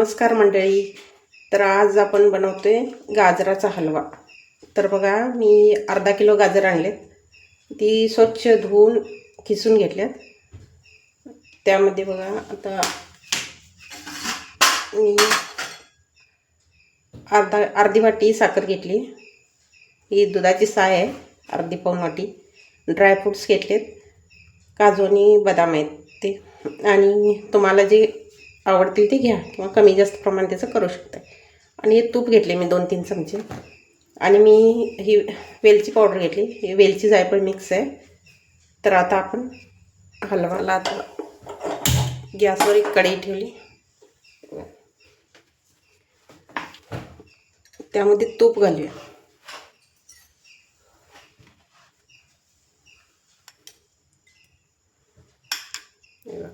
नमस्कार मंडळी. तर आज आपण बनवतोय गाजराचा हलवा. तर बघा मी अर्धा किलो गाजर आणले ती स्वच्छ धुवून किसून घेतल्यात. त्यामध्ये बघा आता मी अर्धा अर्धी वाटी साखर घेतली. ही दुधाची साय आहे अर्धी पाऊन वाटी. ड्रायफ्रूट्स घेतलेत. काजू आणि बदाम आहेत ते. आणि तुम्हाला जे आवडतील ते घ्या किंवा कमी जास्त प्रमाण त्याचं करू शकता. आणि हे तूप घेतले मी दोन तीन चमचे. आणि मी ही वेलची पावडर घेतली. ही वेलची जायफळ मिक्स आहे. तर आता आपण हलवाला आता गॅसवर एक कढई ठेवली. त्यामध्ये तूप घालूया.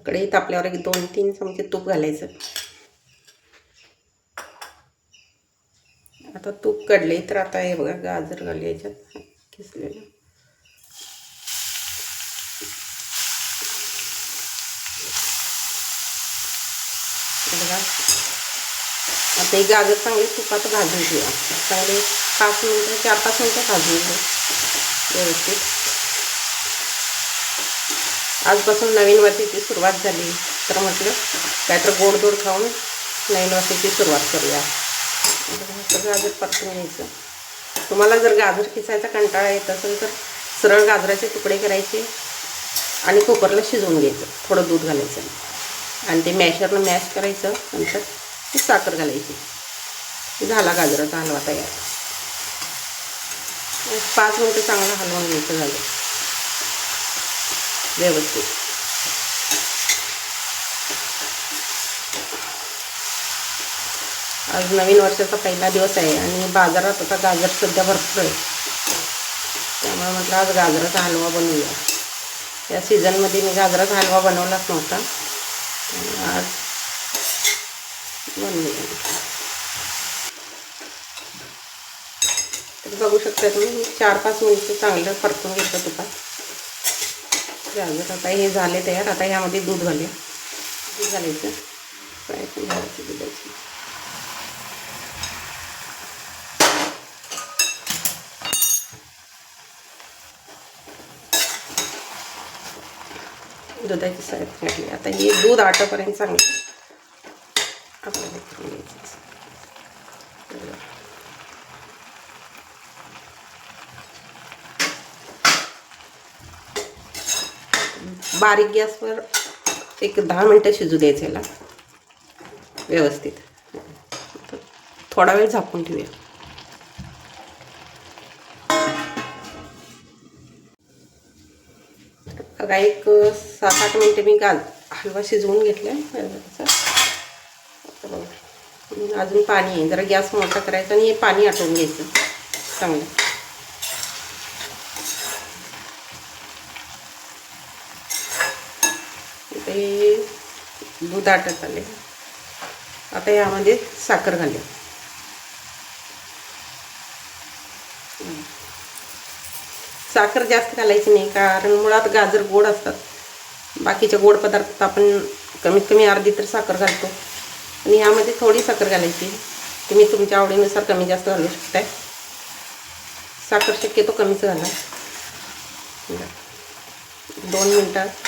कढई तापल्यावर एक दोन तीन चमचे तूप घालायचं. आता तूप काढले तर आता हे बघा गाजर घालायच्यात याच्यात किसलेलं. बघा. आता हे गाजर चांगले तुपात भाजून घेऊया. चांगले पाच मिनटं चार पाच मिनटं भाजून घेऊ. व्यवस्थित. आजपासून नवीन वर्षाची सुरुवात झाली. तर म्हटलं काहीतरी गोड गोड खाऊन नवीन वर्षाची सुरुवात करूया. गाजर परतून घ्यायचं. तुम्हाला जर गाजर किसायचा कंटाळा येत असेल तर सरळ गाजराचे तुकडे करायचे आणि कुकरला शिजवून घ्यायचं थोडं दूध घालायचं. आणि ते मॅशरनं मॅश करायचं नंतर ती साखर घालायची. झाला गाजराचा हलवा तयार. पाच मिनटं चांगला हलवून घ्यायचं झालं. व्यवस्थित. आज नवीन वर्षाचा पहिला दिवस आहे आणि बाजारात आता गाजर सध्या भरपूर आहे. त्यामुळे म्हटलं आज गाजराचा हलवा बनवूया. या सीझनमध्ये मी गाजराचा हलवा बनवलाच नव्हता. आज बनवूया. तर बघू शकता तुम्ही चार पाच मिनिटं चांगलं परतून घेतलं तुपात गाजर आता हे झाले तयार. आता ह्यामध्ये दूध घालूया. दूध घालायचं. फ्राय पण घालायचं दुधाची. दुधाची साईड काढली. आता हे दूध आटापर्यंत चांगलं आपल्याला करून घ्यायचं बारीक गॅसवर एक दहा मिनटं शिजू द्यायचं याला. व्यवस्थित. थोडा वेळ झाकून ठेवूया. बघा एक सात आठ मिनटं मी गाल हलवा शिजवून घेतला बघा. अजून पाणी आहे. जरा गॅस मोठा करायचा आणि हे पाणी आटवून घ्यायचं. चांगलं. हे दूध आटत आले. आता यामध्ये साखर घालूया. साखर जास्त घालायची नाही कारण मुळात गाजर गोड असतात. बाकीच्या गोड पदार्थ आपण कमीत कमी अर्धी तर साखर घालतो. आणि यामध्ये थोडी साखर घालायची तुम्ही तुमच्या आवडीनुसार कमी जास्त घालू शकताय साखर शक्यतो कमीच घाला. दोन मिनटात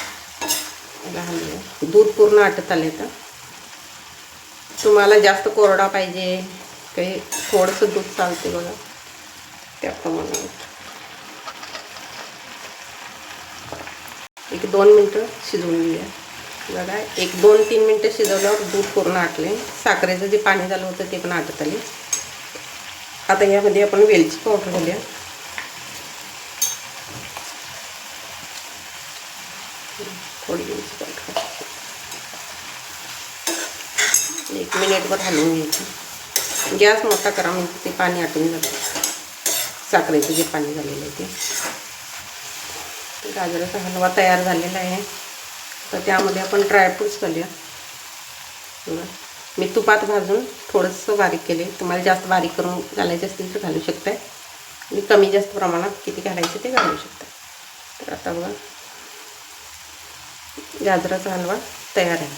घालूया दूध पूर्ण आटत आले तर तुम्हाला जास्त कोरडा पाहिजे काही थोडंसं दूध चालते बघा. त्याप्रमाणे. एक दोन मिनटं शिजवून घेऊया. बघा एक दोन तीन मिनटं शिजवल्यावर दूध पूर्ण आटले साखरेचं जे पाणी झालं होतं ते पण आटत आले आता यामध्ये आपण वेलची पावडर घालूया. थोडी वेलची एक मिनिटभर हलवून घ्यायची. गॅस मोठा करा म्हणजे ते पाणी आटून जातं. साखरेचं जे पाणी झालेलं आहे ते. गाजराचा हलवा तयार झालेला आहे. तर त्यामध्ये आपण ड्रायफ्रूट्स घालूया. मी तुपात भाजून थोडंसं बारीक केले तुम्हाला जास्त बारीक करून घालायचे असतील तर घालू शकताय. मी कमी जास्त प्रमाणात किती घालायचे ते घालू शकता तर आता बघा. गाजराचा हलवा तयार आहे.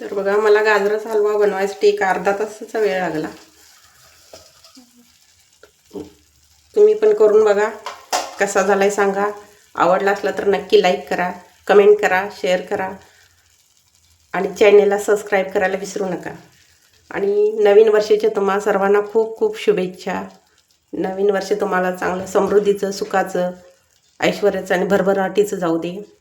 तर बघा मला गाजराचा हलवा बनवायसाठी एक अर्धा तासाचा वेळ लागला. तुम्ही पण करून बघा कसा झाला आहे सांगा. आवडला असला तर नक्की लाईक करा कमेंट करा शेअर करा. आणि चॅनेलला सबस्क्राईब करायला विसरू नका. आणि नवीन वर्षाच्या तुम्हा सर्वांना खूप खूप शुभेच्छा. नवीन वर्ष तुम्हाला चांगलं समृद्धीचं सुखाचं ऐश्वर्याचं आणि भरभराटीचं जाऊ दे.